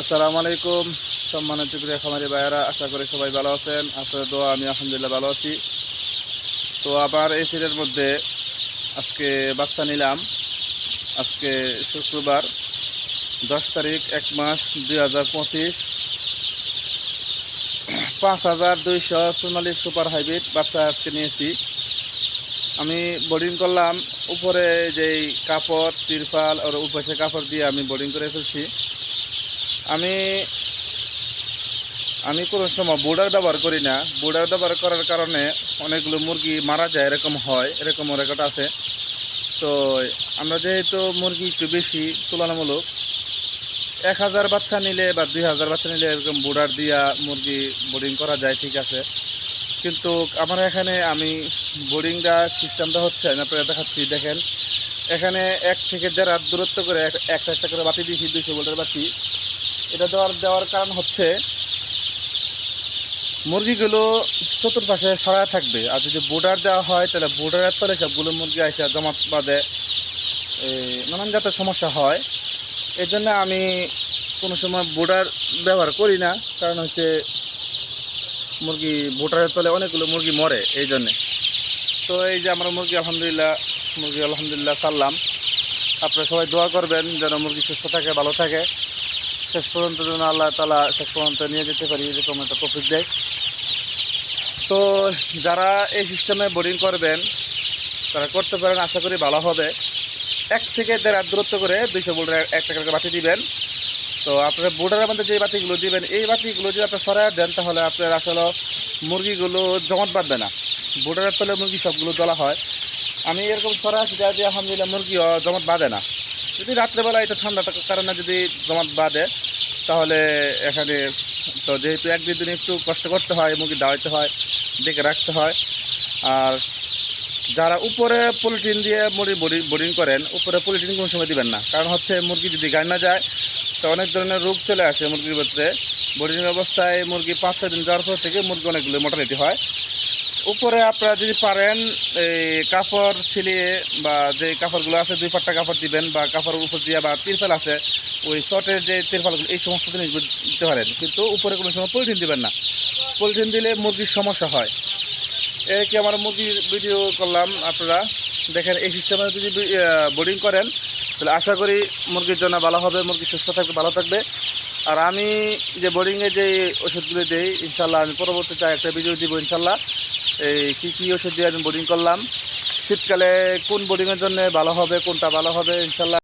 আসসালামু আলাইকুম, সম্মানিত প্রিয় খামারি ভাইয়েরা, আশা করি সবাই ভালো আছেন। আসলে দোয়া, আমি আলহামদুলিল্লাহ ভালো আছি। তো আবার এই সিটের মধ্যে আজকে বাচ্চা নিলাম। আজকে শুক্রবার, দশ তারিখ, এক মাস, দুই হাজার পঁচিশ। পাঁচ হাজার দুইশো চুয়াল্লিশ সুপার হাইব্রিড বাচ্চা আজকে নিয়েছি। আমি বোর্ডিং করলাম, উপরে যেই কাপড়, তিরপাল আর উপরে কাপড় দিয়ে আমি বোর্ডিং করে ফেলছি। আমি আমি কোনো সময় বোর্ডার ব্যবহার করি না। বোর্ডার ব্যবহার করার কারণে অনেকগুলো মুরগি মারা যায়, এরকম হয়, এরকম রেকর্ড আছে। তো আমরা যেহেতু মুরগি একটু বেশি, তুলনামূলক এক হাজার বাচ্চা নিলে বা দুই হাজার বাচ্চা নিলে এরকম বোর্ডার দিয়া মুরগি বোর্ডিং করা যায়, ঠিক আছে। কিন্তু আমার এখানে আমি বোর্ডিংটা সিস্টেমটা হচ্ছে, আমি আপনারা দেখাচ্ছি, দেখেন। এখানে এক থেকে দেড় দূরত্ব করে এক- একটা একটা করে বাতি দিয়েছি, দুইশো বোল্টের বাতি। এটা দেওয়ার দেওয়ার কারণ হচ্ছে মুরগিগুলো চতুর্পাশে সরায় থাকবে। আর যদি বোর্ডার দেওয়া হয়, তাহলে বোর্ডারের তলে সবগুলো মুরগি আসে জমা বাঁধে। নানান জাতের সমস্যা হয়। এর জন্য আমি কোনো সময় বোর্ডার ব্যবহার করি না। কারণ হচ্ছে মুরগি বোটারের তলে অনেকগুলো মুরগি মরে এই জন্যে তো এই যে আমরা মুরগি আলহামদুলিল্লাহ মুরগি আলহামদুলিল্লাহ ছাড়লাম আপনারা সবাই দোয়া করবেন যেন মুরগি সুস্থ থাকে, ভালো থাকে। শেষ পর্যন্ত যেন আল্লাহ তালা শেষ পর্যন্ত নিয়ে যেতে পারি এরকম একটা প্রফিট দেয়। তো যারা এই সিস্টেমে বোর্ডিং করবেন তারা করতে পারেন আশা করি ভালো হবে। এক থেকে দেড় হাত দূরত্ব করে দুইশো বোল্ডের এক টাকা করে বাতি দিবেন। তো আপনারা বোর্ডারের মধ্যে যে বাতিগুলো দিবেন এই বাতিগুলো যদি আপনার সরাই দেন তাহলে আপনার আসলে মুরগিগুলো জমট বাঁধবে না। বোর্ডারের তলে মুরগি সবগুলো তোলা হয়। আমি এরকম সরাই সেটা দিয়ে আলহামদুলিল্লাহ মুরগি আহ, জমট বাঁধে না। যদি রাত্রেবেলা এটা ঠান্ডা থাকার কারণে যদি জমাট বাঁধে তাহলে এখানে তো যেহেতু এক দুই দিন একটু কষ্ট করতে হয়, মুরগি দাওয়াইতে হয় ডেকে রাখতে হয়। আর যারা উপরে পলিথিন দিয়ে বোর্ডিং বোর্ডিং করেন, উপরে পলিথিন কোনো সময় দিবেন না। কারণ হচ্ছে মুরগি যদি না যায়, তো অনেক ধরনের রোগ চলে আসে মুরগির ভিতরে। বোর্ডিং অবস্থায় মুরগি পাঁচ ছয় দিন যাওয়ার পর থেকে মুরগি অনেকগুলো মোটালিটি হয়। উপরে আপনারা যদি পারেন, এই কাপড় ছিলিয়ে বা যে কাপড়গুলো আছে, দুই পাট্টা কাপড় দিবেন বা কাপড়ের উপর দিয়ে বা তিরফাল আছে, ওই শর্টের যে তিরপালগুলো, এই সমস্ত জিনিসগুলো দিতে পারেন। কিন্তু উপরে কোনো সময় পলিথিন দিবেন না। পলিথিন দিলে মুরগির সমস্যা হয়। এই কি আমার মুরগির ভিডিও করলাম আপনারা? দেখেন, এই সিস্টেমে যদি বোর্ডিং করেন, তাহলে আশা করি মুরগির জন্য ভালো হবে, মুরগি সুস্থ থাকবে, ভালো থাকবে। আর আমি যে বোর্ডিংয়ে যে ওষুধগুলো দিই, ইনশাল্লাহ আমি পরবর্তীতে একটা ভিডিও দিব, ইনশাল্লাহ। এই কী কী ওষুধ দিয়ে আমি বোর্ডিং করলাম? শীতকালে কোন বোর্ডিংয়ের জন্য ভালো হবে, কোনটা ভালো হবে, ইনশাল্লাহ।